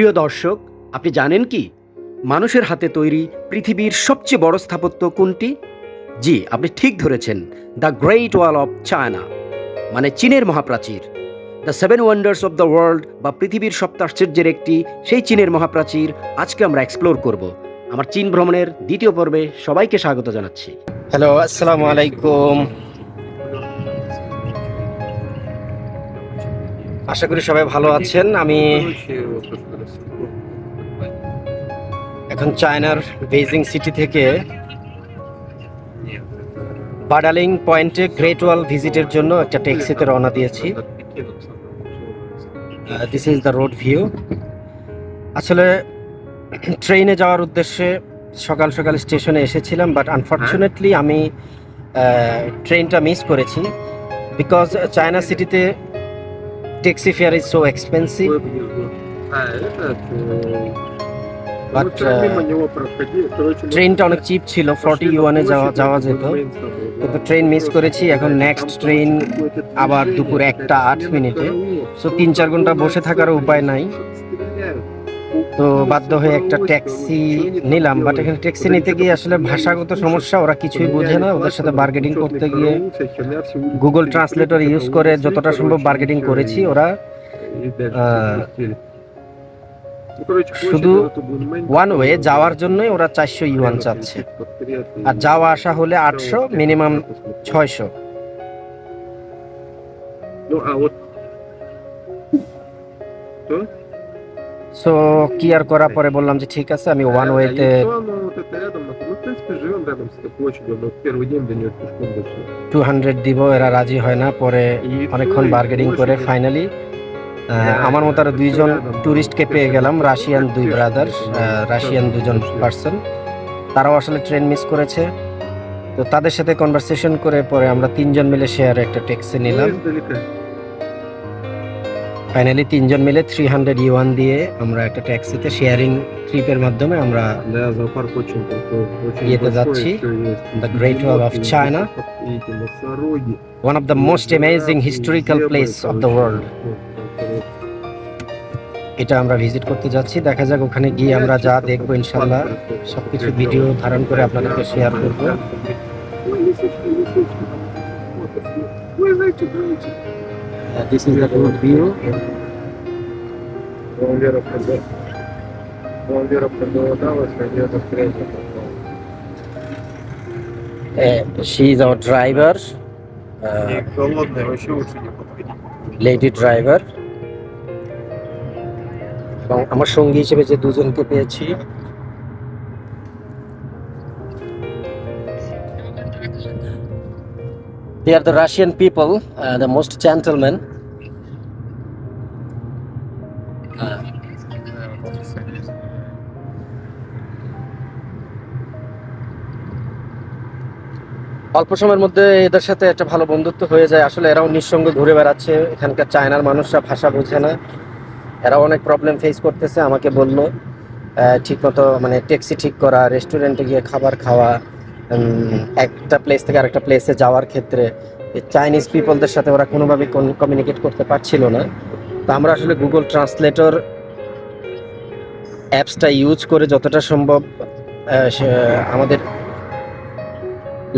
প্রিয় দর্শক, আপনি জানেন কি? মানুষের হাতে তৈরি পৃথিবীর সবচেয়ে বড় স্থাপত্য কোনটি? জি, আপনি ঠিক ধরেছেন, the great wall of China মানে চীনের মহাপ্রাচীর। The seven wonders of the world বা পৃথিবীর সপ্তাশ্চর্যের একটি, সেই চীনের মহাপ্রাচীর আজকে আমরা এক্সপ্লোর করব। আমার চীন ভ্রমণের দ্বিতীয় পর্বে সবাইকে স্বাগত জানাচ্ছি। হ্যালো আসসালামু আলাইকুম। আশা করি সবাই ভালো আছেন। আমি এখন চায়নার বেজিং সিটি থেকে বাডালিং পয়েন্টে গ্রেট ওয়াল ভিজিটের জন্য একটা ট্যাক্সিতে রওনা দিয়েছি। This is the road view আসলে ট্রেনে যাওয়ার উদ্দেশ্যে সকাল সকাল স্টেশনে এসেছিলাম বাট আনফর্চুনেটলি আমি ট্রেনটা মিস করেছি। বিকজ চায়না সিটিতে taxi fare is so expensive But, ট্রেনটা অনেক চিপ ছিল ফর্টি ইউয়ানে যাওয়া যাওয়া যেত। কিন্তু ট্রেন মিস করেছি এখন নেক্সট ট্রেন আবার দুপুর একটা আট মিনিটে। সো তিন চার ঘণ্টা বসে থাকার উপায় নাই। তো বাধ্য হয়ে একটা ট্যাক্সি নিলাম। বাট এখানে ট্যাক্সি নিতে গিয়ে আসলে ভাষাগত সমস্যা ওরা কিছুই বোঝে না। ওদের সাথে বার্গেটিং করতে গিয়ে গুগল ট্রান্সলেটর ইউজ করে যতটা সম্ভব বার্গেটিং করেছি ওরা। শুধু ওয়ান ওয়ে যাওয়ার জন্যই ওরা চারশো ইউয়ান চাচ্ছে। আর যাওয়া আসা হলে আটশো মিনিমাম ছয়শো। সো কি আর করার পরে বললাম যে ঠিক আছে, আমি ওয়ান ওয়েতে টু হান্ড্রেড দিব, এরা রাজি হয় না, পরে অনেকক্ষণ বার্গেনিং করে ফাইনালি আমার মতো আরও দুইজন ট্যুরিস্টকে পেয়ে গেলাম রাশিয়ান দুই ব্রাদার রাশিয়ান দুজন পার্সন তারাও আসলে ট্রেন মিস করেছে। তো তাদের সাথে কনভারসেশন করে পরে আমরা তিনজন মিলে শেয়ারে একটা ট্যাক্সি নিলাম। ফাইনালি তিনজন মিলে থ্রি হান্ড্রেড ইউয়ান দিয়ে আমরা একটা ট্যাক্সিতে শেয়ারিং ট্রিপের মাধ্যমে আমরা ইয়েতে যাচ্ছি the great wall of China one of the most amazing historical place of the world এটা আমরা ভিজিট করতে যাচ্ছি। দেখা যাক ওখানে গিয়ে আমরা যা দেখব ইনশাল্লাহ সবকিছু ভিডিও ধারণ করে আপনাদেরকে শেয়ার করব। uh, This is the uh, she is driver, uh, driver. এবং আমার সঙ্গী হিসেবে যে দুজনকে পেয়েছি। They are the Russian people, uh, the most. Uh, অল্প সময়ের মধ্যে এদের সাথে একটা ভালো বন্ধুত্ব হয়ে যায়। আসলে এরাও নিঃসঙ্গে ঘুরে বেড়াচ্ছে। এখানকার চায়নার মানুষরা ভাষা বোঝে না। এরাও অনেক প্রবলেম ফেস করতেছে, আমাকে বলল ঠিক মতো মানে ট্যাক্সি ঠিক করা রেস্টুরেন্টে গিয়ে খাবার খাওয়া একটা প্লেস থেকে আরেকটা প্লেসে যাওয়ার ক্ষেত্রে চাইনিজ পিপলদের সাথে ওরা কোনোভাবে কমিউনিকেট করতে পারছিল না। তো আমরা আসলে গুগল ট্রান্সলেটর অ্যাপসটা ইউজ করে যতটা সম্ভব আমাদের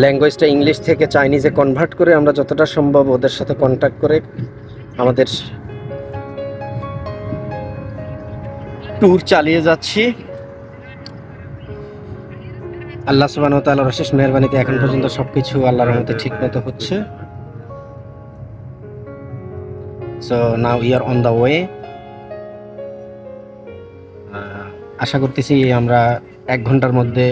ল্যাঙ্গুয়েজটা ইংলিশ থেকে চাইনিজে কনভার্ট করে আমরা যতটা সম্ভব ওদের সাথে কন্ট্যাক্ট করে আমাদের ট্যুর চালিয়ে যাচ্ছি। আল্লাহ সুবাহ তাল্লাহ অশেষ মেহরবানিতে এখন পর্যন্ত সবকিছু আল্লাহর রহমতে ঠিক মতো হচ্ছে so now we're on the way আশা করতেছি আমরা এক ঘণ্টার মধ্যে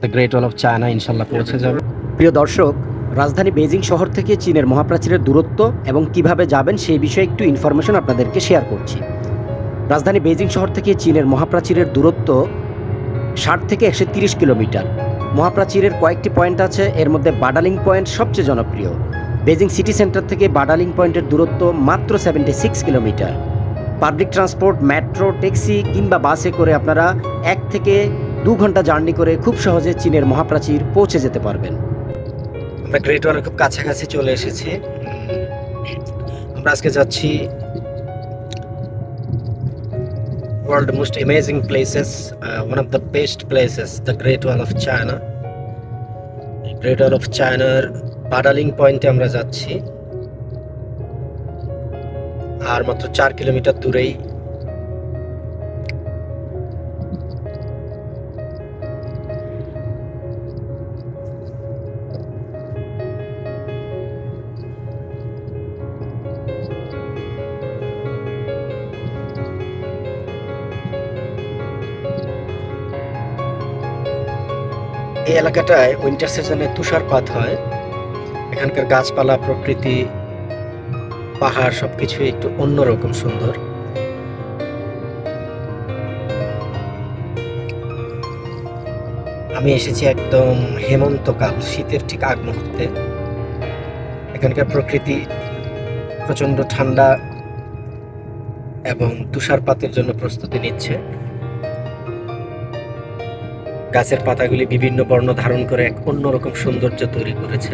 the great wall of China ইনশাল্লাহ পৌঁছে যাব। প্রিয় দর্শক, রাজধানী বেজিং শহর থেকে চীনের মহাপ্রাচীরের দূরত্ব এবং কীভাবে যাবেন সেই বিষয়ে একটু ইনফরমেশন আপনাদেরকে শেয়ার করছি। রাজধানী বেজিং শহর থেকে চীনের মহাপ্রাচীরের দূরত্ব ষাট থেকে একশো তিরিশ কিলোমিটার। মহাপ্রাচীরের কয়েকটি পয়েন্ট আছে, এর মধ্যে বাডালিং পয়েন্ট সবচেয়ে জনপ্রিয়। বেজিং সিটি সেন্টার থেকে বাডালিং পয়েন্টের দূরত্ব মাত্র seventy six kilometre. Public transport, metro, taxi কিংবা বাসে করে আপনারা এক থেকে দু ঘণ্টা জার্নি করে খুব সহজে চীনের মহাপ্রাচীর পৌঁছে যেতে পারবেন। আমরা গ্রেট ওয়ালের খুব কাছাকাছি চলে এসেছি। আমরা আজকে যাচ্ছি world most amazing places, uh, one of the best places, the Great Wall of China. Great wall of চায়নার পাডালিং পয়েন্টে আমরা যাচ্ছি আর মাত্র চার কিলোমিটার দূরেই এই এলাকাটায় উইন্টার সিজনে তুষারপাত হয়। এখানকার গাছপালা, প্রকৃতি, পাহাড় সবকিছু একটু অন্যরকম সুন্দর। আমি এসেছি একদম হেমন্তকাল, শীতের ঠিক আগ মুহূর্তে। এখানকার প্রকৃতি প্রচণ্ড ঠান্ডা এবং তুষারপাতের জন্য প্রস্তুতি নিচ্ছে। গাছের পাতাগুলি বিভিন্ন বর্ণ ধারণ করে এক অন্যরকম সৌন্দর্য তৈরি করেছে।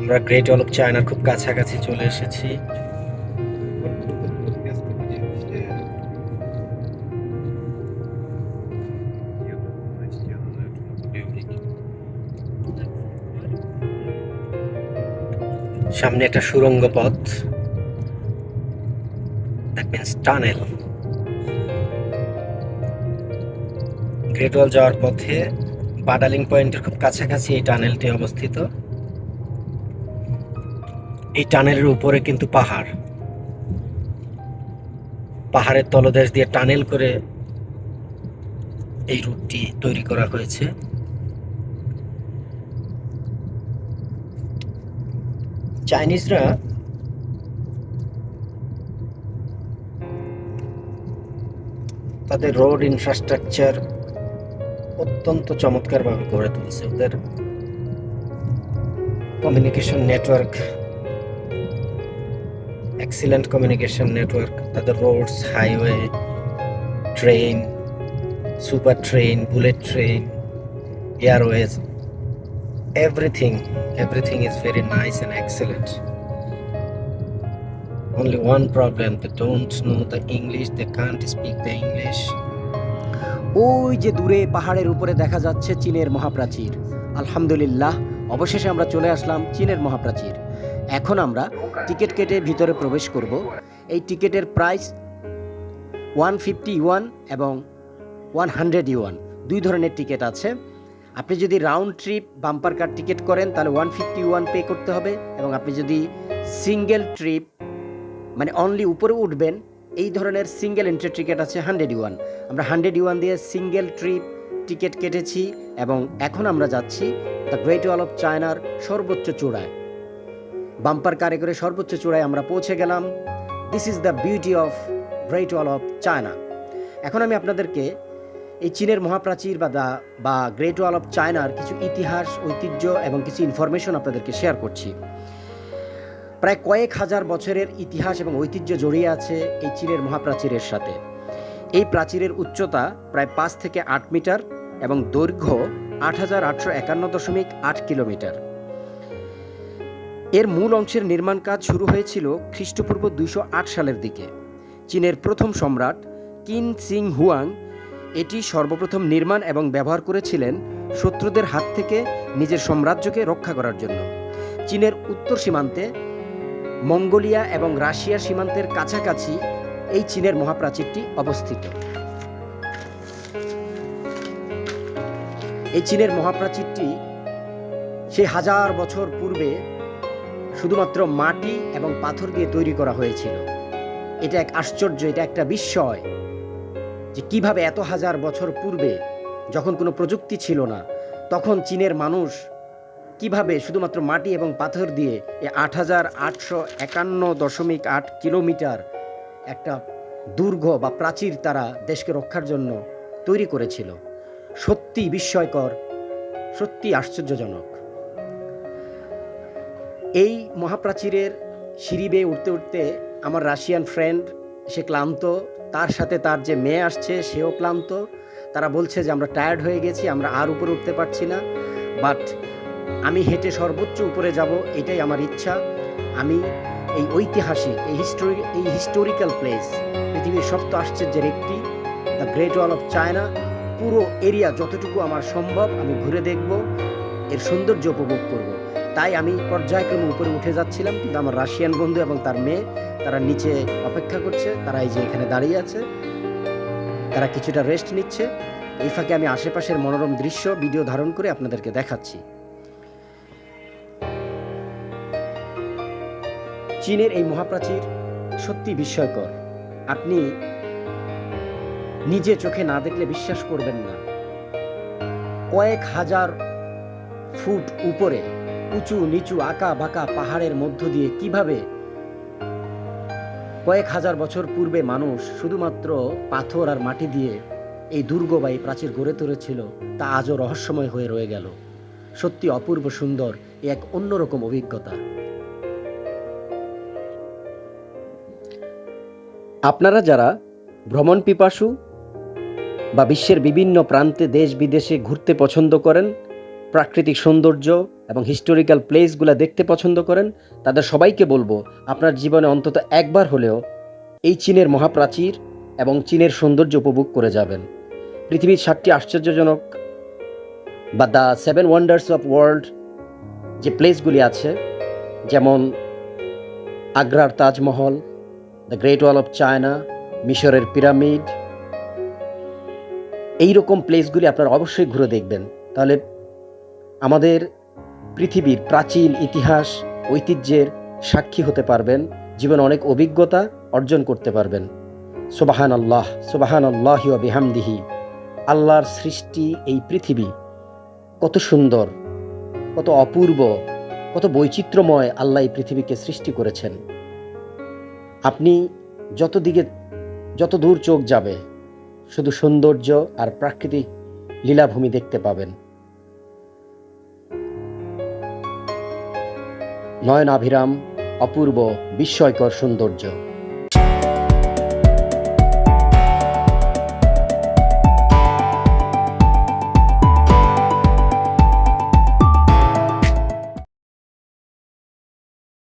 আমরা গ্রেট অল অফ চায়নার খুব কাছাকাছি চলে এসেছি। সামনে একটা সুরঙ্গ পথ that means tunnel great wall যাওয়ার পথে বাডালিং পয়েন্টের খুব কাছাকাছি এই টানেলটি অবস্থিত। এই টানেলের উপরে কিন্তু পাহাড়। পাহাড়ের তলদেশ দিয়ে টানেল করে এই রুটটি তৈরি করা হয়েছে। চাইনিজরা তাদের রোড ইনফ্রাস্ট্রাকচার অত্যন্ত চমৎকারভাবে গড়ে তুলছে। ওদের communication network excellent communication network তাদের roads highway train super train bullet train airways everything everything is very nice and excellent. Only one problem, they don't know the english, they can't speak the english. ওই যে দূরে, পাহাড়ের উপরে দেখা যাচ্ছে চীনের মহাপ্রাচীর। আলহামদুলিল্লাহ, অবশেষে আমরা চলে আসলাম চীনের মহাপ্রাচীর। এখন আমরা টিকিট কেটে ভিতরে প্রবেশ করব। এই টিকিটের প্রাইস ওয়ান ফিফটি ইউয়ান এবং ওয়ান হান্ড্রেড ইউয়ান। দুই ধরনের টিকিট আছে। আপনি যদি round trip bumper car ticket করেন, তাহলে ওয়ান ফিফটি ওয়ান পে করতে হবে। এবং আপনি যদি সিঙ্গেল ট্রিপ মানে অনলি উপরে উঠবেন, এই ধরনের সিঙ্গেল এন্ট্রি টিকিট আছে হান্ড্রেড ওয়ান আমরা হান্ড্রেড ওয়ান দিয়ে সিঙ্গেল ট্রিপ টিকিট কেটেছি এবং এখন আমরা যাচ্ছি দ্য গ্রেট ওয়াল অফ চায়নার সর্বোচ্চ চূড়ায়। বাম্পার কারে করে সর্বোচ্চ চূড়ায় আমরা পৌঁছে গেলাম। This is the beauty of great wall of China এখন আমি আপনাদেরকে এই চীনের মহাপ্রাচীর বা দা বা গ্রেট ওয়াল অফ চায়নার কিছু ইতিহাস, ঐতিহ্য এবং কিছু ইনফরমেশন আপনাদেরকে শেয়ার করছি। প্রায় কয়েক হাজার বছরের ইতিহাস এবং ঐতিহ্য জড়িয়ে আছে এই চীনের মহাপ্রাচীরের সাথে। এই প্রাচীরের উচ্চতা প্রায় পাঁচ থেকে আট মিটার এবং দৈর্ঘ্য আট হাজার আটশো একান্ন দশমিক আট কিলোমিটার। এর মূল অংশের নির্মাণ কাজ শুরু হয়েছিল খ্রিস্টপূর্ব দুইশো আট সালের দিকে। চীনের প্রথম সম্রাট কিন সিং হুয়াং এটি সর্বপ্রথম নির্মাণ এবং ব্যবহার করেছিলেন শত্রুদের হাত থেকে নিজের সাম্রাজ্যকে রক্ষা করার জন্য। চীনের উত্তর সীমান্তে, মঙ্গোলিয়া এবং রাশিয়ার সীমান্তের কাছাকাছি এই চীনের মহাপ্রাচীরটি অবস্থিত। এই চীনের মহাপ্রাচীরটি সেই হাজার বছর পূর্বে শুধুমাত্র মাটি এবং পাথর দিয়ে তৈরি করা হয়েছিল। এটা এক আশ্চর্য, এটা একটা বিস্ময়। যে কীভাবে এত হাজার বছর পূর্বে যখন কোনো প্রযুক্তি ছিল না, তখন চীনের মানুষ কীভাবে শুধুমাত্র মাটি এবং পাথর দিয়ে এই আট হাজার আটশো একান্ন দশমিক আট কিলোমিটার একটা দুর্গ বা প্রাচীর তারা দেশকে রক্ষার জন্য তৈরি করেছিল, সত্যি বিস্ময়কর, সত্যি আশ্চর্যজনক। এই মহাপ্রাচীরের সিঁড়ি বেয়ে উঠতে উঠতে আমার রাশিয়ান ফ্রেন্ড, সে ক্লান্ত তার সাথে তার যে মেয়ে আসছে, সেও ক্লান্ত। তারা বলছে যে, আমরা টায়ার্ড হয়ে গেছি, আমরা আর উপরে উঠতে পারছি না। বাট আমি হেঁটে সর্বোচ্চ উপরে যাব, এটাই আমার ইচ্ছা। আমি এই ঐতিহাসিক, এই হিস্টোরি এই হিস্টোরিক্যাল প্লেস পৃথিবীর সপ্ত আশ্চর্যের একটি the great wall of China পুরো এরিয়া যতটুকু আমার সম্ভব আমি ঘুরে দেখব, এর সৌন্দর্য উপভোগ করব। তাই আমি পর্যায়ক্রমে উপরে উঠে যাচ্ছিলাম, কিন্তু আমার রাশিয়ান বন্ধু এবং তার মেয়ে তারা নিচে অপেক্ষা করছে, তারা এই যে এখানে দাঁড়িয়ে আছে, তারা কিছুটা রেস্ট নিচ্ছে। এই ফাঁকে আমি আশেপাশের মনোরম দৃশ্য ভিডিও ধারণ করে আপনাদেরকে দেখাচ্ছি। চীনের এই মহাপ্রাচীর সত্যি বিস্ময়কর। আপনি নিজে চোখে না দেখলে বিশ্বাস করবেন না। কয়েক হাজার ফুট উপরে উঁচু নিচু আঁকা বাঁকা পাহাড়ের মধ্য দিয়ে কীভাবে কয়েক হাজার বছর পূর্বে মানুষ শুধুমাত্র পাথর আর মাটি দিয়ে এই দুর্গ বা এই প্রাচীর গড়ে তুলেছিল, তা আজও রহস্যময় হয়ে রয়ে গেল। সত্যি অপূর্ব সুন্দর এক অন্যরকম অভিজ্ঞতা। আপনারা যারা ভ্রমণ পিপাসু বা বিশ্বের বিভিন্ন প্রান্তে দেশ বিদেশে ঘুরতে পছন্দ করেন প্রাকৃতিক সৌন্দর্য এবং হিস্টোরিক্যাল প্লেসগুলো দেখতে পছন্দ করেন, তাদের সবাইকে বলব, আপনার জীবনে অন্তত একবার হলেও এই চীনের মহাপ্রাচীর এবং চীনের সৌন্দর্য উপভোগ করে যাবেন। পৃথিবীর সাতটি আশ্চর্যজনক বা the seven wonders of world যে প্লেসগুলি আছে, যেমন আগ্রার Taj Mahal, the great wall of China, মিশরের পিরামিড এই রকম প্লেসগুলি আপনারা অবশ্যই ঘুরে দেখবেন। তাহলে আমাদের পৃথিবীর প্রাচীন ইতিহাস, ঐতিহ্যের সাক্ষী হতে পারবেন, জীবনে অনেক অভিজ্ঞতা অর্জন করতে পারবেন। সুবাহান আল্লাহ সুবাহান আল্লাহ বিহামদিহি। আল্লাহর সৃষ্টি এই পৃথিবী। কত সুন্দর, কত অপূর্ব, কত বৈচিত্র্যময় আল্লাহ এই পৃথিবীকে সৃষ্টি করেছেন। আপনি যত দিকে, যত দূর চোখ যাবে, শুধু সৌন্দর্য আর প্রাকৃতিক লীলাভূমি দেখতে পাবেন। নয়নাভিরাম অপূর্ব বিস্ময়কর সৌন্দর্য।